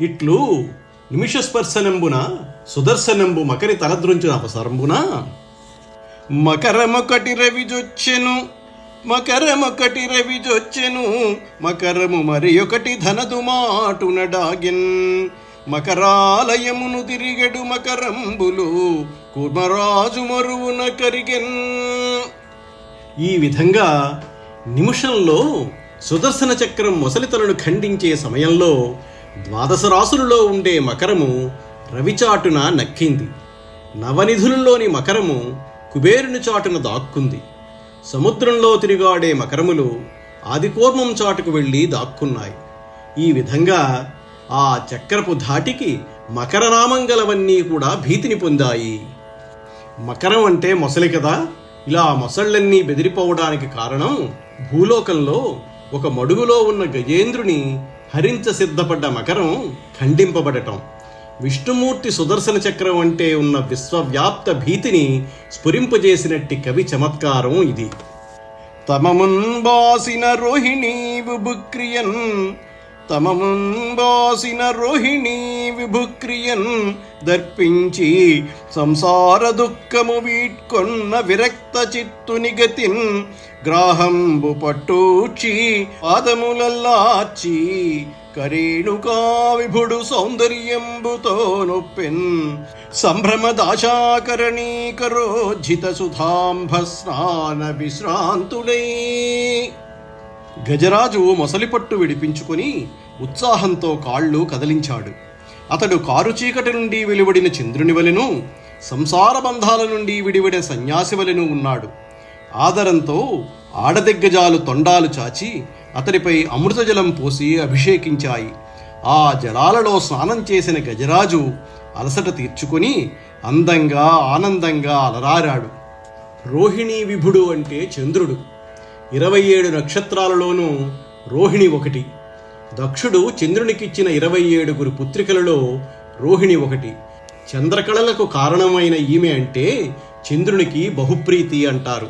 ఇట్లు నిమిషస్పర్శనంబున సుదర్శనంబు మకరి తలద్రుంచిన అవసరంబున మకరమొకటి రవిజొచ్చెను మకరమొకటి రవిజొచ్చెను మకరము మరి ఒకటి ధనదు మాటునడాగిన్ మకరాలయమును తిరిగడు మకరంబులు కూర్మరాజు మరువున కరిగెన్. ఈ విధంగా నిమిషంలో సుదర్శన చక్రం మొసలితలను ఖండించే సమయంలో ద్వాదశ రాసులలో ఉండే మకరము రవిచాటున నక్కింది. నవనిధులలోని మకరము కుబేరుని చాటున దాక్కుంది. సముద్రంలో తిరిగాడే మకరములు ఆదికూర్మం చాటుకు వెళ్ళి దాక్కున్నాయి. ఈ విధంగా ఆ చక్రపు ధాటికి మకరనామం గలవన్నీ కూడా భీతిని పొందాయి. మకరం అంటే మొసలి కదా? ఇలా మొసళ్ళన్నీ బెదిరిపోవడానికి కారణం భూలోకంలో ఒక మడుగులో ఉన్న గజేంద్రుని హరించ సిద్ధపడ్డ మకరం ఖండింపబడటం. విష్ణుమూర్తి సుదర్శన చక్రం అంటే ఉన్న విశ్వవ్యాప్త భీతిని స్ఫురింపజేసినట్టి కవి చమత్కారం ఇది. తమమున్బాసిన రోహిణీ బుక్రియన్ తమముంబాసిన రోహిణి విభుక్రియన్ దర్పించి సంసార దుఃఖము వీట్కొన్న విరక్త చిత్తుని గతిన్ గ్రాహంబు పట్టూచి పాదములల్లాచి కరేణుకా విభుడు సౌందర్యంబుతో నొప్పెన్ సంభ్రమదాశాకరణీకరోజ్జిత సుధాంభ స్నాన విశ్రాంతుడై గజరాజు మొసలిపట్టు విడిపించుకొని ఉత్సాహంతో కాళ్ళు కదిలించాడు. అతడు కారు చీకటి నుండి వెలువడిన చంద్రుని వలెను సంసార బంధాల నుండి విడివడిన సన్యాసి వలెను ఉన్నాడు. ఆదరంతో ఆడదిగ్గజాలు తొండాలు చాచి అతడిపై అమృతజలం పోసి అభిషేకించాయి. ఆ జలాలలో స్నానం చేసిన గజరాజు అలసట తీర్చుకొని అందంగా ఆనందంగా అలరారాడు. రోహిణీ విభుడు అంటే చంద్రుడు. ఇరవై ఏడు నక్షత్రాలలోనూ రోహిణి ఒకటి. దక్షుడు చంద్రునికిచ్చిన ఇరవై ఏడుగురు పుత్రికలలో రోహిణి ఒకటి. చంద్రకళలకు కారణమైన ఈమె అంటే చంద్రునికి బహుప్రీతి అంటారు.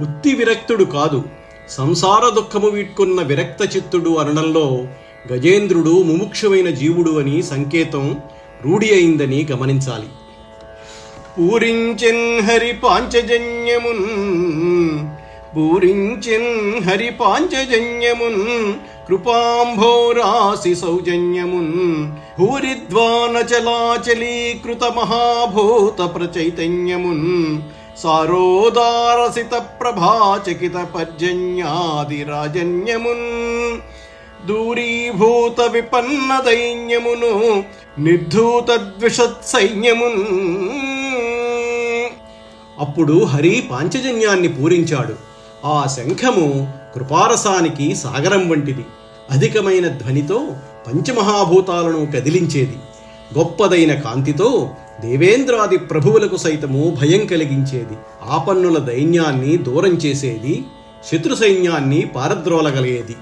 ఉత్తి విరక్తుడు కాదు సంసార దుఃఖము వీడ్కొన్న విరక్త చిత్తుడు అనడంలో గజేంద్రుడు ముముక్షమైన జీవుడు అని సంకేతం రూఢి అయిందని గమనించాలి. పూరించెన్ హరి పాంచజన్యమున్ పూరించిన్ హరి పాంచజన్యమున్ కృపాంభోరాసి సౌజన్యమున్ భూరిద్వాన చలాచలీకృత మహాభూత ప్రచైతన్యమున్ సారోదారసిత ప్రభాచకిత పర్జన్యాదిరాజన్యమున్ దూరీభూత విపన్న దైన్యమును నిర్ధూత ద్విషత్ సైన్యమున్ అప్పుడు హరి పాంచజన్యాన్ని పూరించాడు. ఆ శంఖము కృపారసానికి సాగరం వంటిది. అధికమైన ధ్వనితో పంచమహాభూతాలను కదిలించేది. గొప్పదైన కాంతితో దేవేంద్రాది ప్రభువులకు సైతము భయం కలిగించేది. ఆపన్నుల దైన్యాన్ని దూరం చేసేది. శత్రు సైన్యాన్ని పారద్రోలగలిగేది.